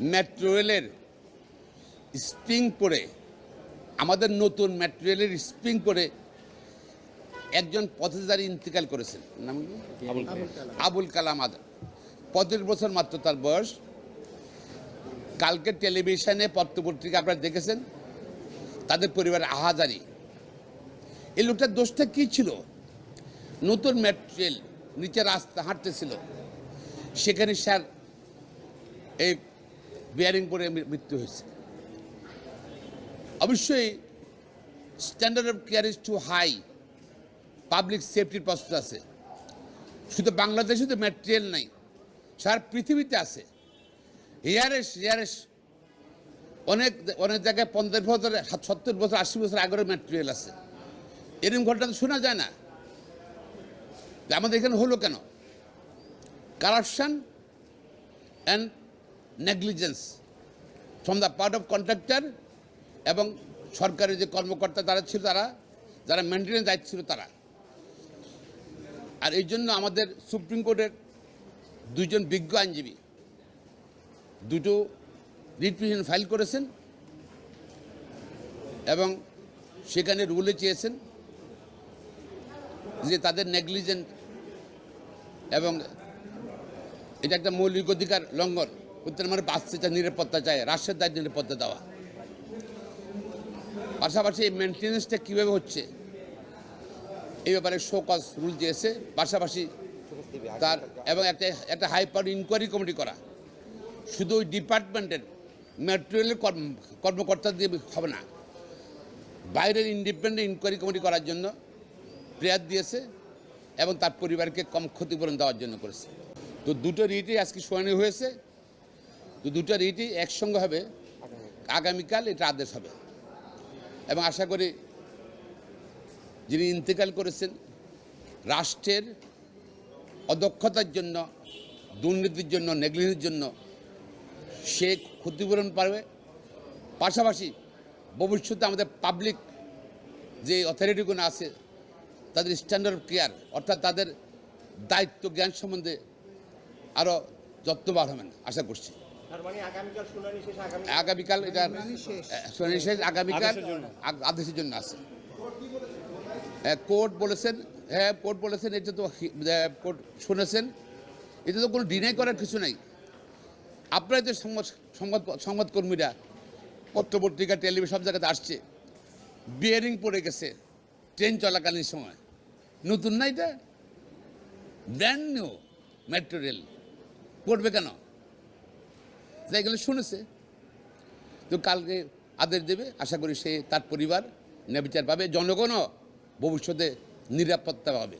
Metro রেলের spring পরে আমাদের নতুন মেট্রো রেলের স্প্রিং পরে একজন পথচারী ইন্তেকাল করেছেন। নাম আবুল কালাম। আজাদ পঁয়ত্রিশ বছর মাত্র তার বয়স। কালকে টেলিভিশনে পত্রপত্রিকা আপনারা দেখেছেন তাদের পরিবারের আহাজারি। এই লোকটার দোষটা কী ছিল? নতুন মেট্রেল নিচে রাস্তা হাঁটতেছিল। সেখানে স্যার এই বিয়ারিং করে মৃত্যু হয়েছে। অবশ্যই standard of care is too high public সেফটির প্রস্তুত আছে। শুধু বাংলাদেশে তো ম্যাটেরিয়াল নাই, সারা পৃথিবীতে আছে। হিয়ারেস হিয়ারেস অনেক অনেক জায়গায় পঞ্চাশ বছর, সত্তর বছর, আশি বছর আগের ম্যাটেরিয়াল আছে। এরকম ঘটনা তো শোনা যায় না। আমাদের এখানে হলো কেন? Corruption and negligence from the part of contractor এবং সরকারের যে কর্মকর্তা তারা ছিল তারা, যারা মেনটেন্স দায়িত্ব ছিল তারা। আর এই জন্য আমাদের সুপ্রিম কোর্টের দুজন বিজ্ঞ আইনজীবী দুটো রিট ফাইল করেছেন এবং সেখানে রুলে চেয়েছেন যে তাদের নেগলিজেন্ট এবং এটা একটা মৌলিক অধিকার লঙ্ঘন। উত্তর মানে বাঁচতে চায় নিরাপত্তা চায়, রাষ্ট্রের দায়িত্ব নিরাপত্তা দেওয়া। পাশাপাশি এই মেনটেন্যান্সটা কীভাবে হচ্ছে? এই ব্যাপারে শোকজ রুল দিয়েছে। পাশাপাশি তার এবং একটা একটা হাই পাওয়ার ইনকোয়ারি কমিটি করা। শুধু ওই ডিপার্টমেন্টের ম্যাটেরিয়ালের কর্মকর্তা দিয়ে হবে না। বাইরের ইন্ডিপেন্ডেন্ট ইনকোয়ারি কমিটি করার জন্য প্রেয়ার দিয়েছে এবং তার পরিবারকে কম ক্ষতিপূরণ দেওয়ার জন্য করেছে। তো দুটো রিটই আজকে শুনানি হয়েছে। তো দুটো রিটই একসঙ্গে হবে, আগামীকাল এটা আদেশ হবে। এবং আশা করি যিনি ইন্তেকাল করেছেন, রাষ্ট্রের অদক্ষতার জন্য, দুর্নীতির জন্য নেগলিজের জন্য সে ক্ষতিপূরণ পাবে। পাশাপাশি ভবিষ্যতে আমাদের পাবলিক যে অথরিটিগুলো আছে, তাদের স্ট্যান্ডার্ড অফ কেয়ার অর্থাৎ তাদের দায়িত্ব জ্ঞান সম্বন্ধে আরও যত্নবান হবেন, আশা করছি। আগামীকাল শুনানি শেষ আগামী এটা শুনানি শেষ। আগামীকাল আগ- আদেশের জন্য আছে। হ্যাঁ, কোর্ট বলেছেন হ্যাঁ কোর্ট বলেছেন এটা তো কোর্ট শুনেছেন। এটা তো কোনো ডিনাই করার কিছু নাই। আপনারা যে সংবাদ সংবাদ সংবাদকর্মীরা পত্রপত্রিকা টেলিভিশন সব জায়গাতে আসছে। বিয়ারিং পড়ে গেছে ট্রেন চলাকালীন সময়। নতুন না এটা? ব্র্যান্ড নিউ মেট্রো রেল পড়বে কেন? এগুলো শুনেছে। তো কালকে আদেশ দেবে, আশা করি সে তার পরিবার ন্যাবিচার পাবে, জনগণও ভবিষ্যতে নিরাপত্তা পাবে।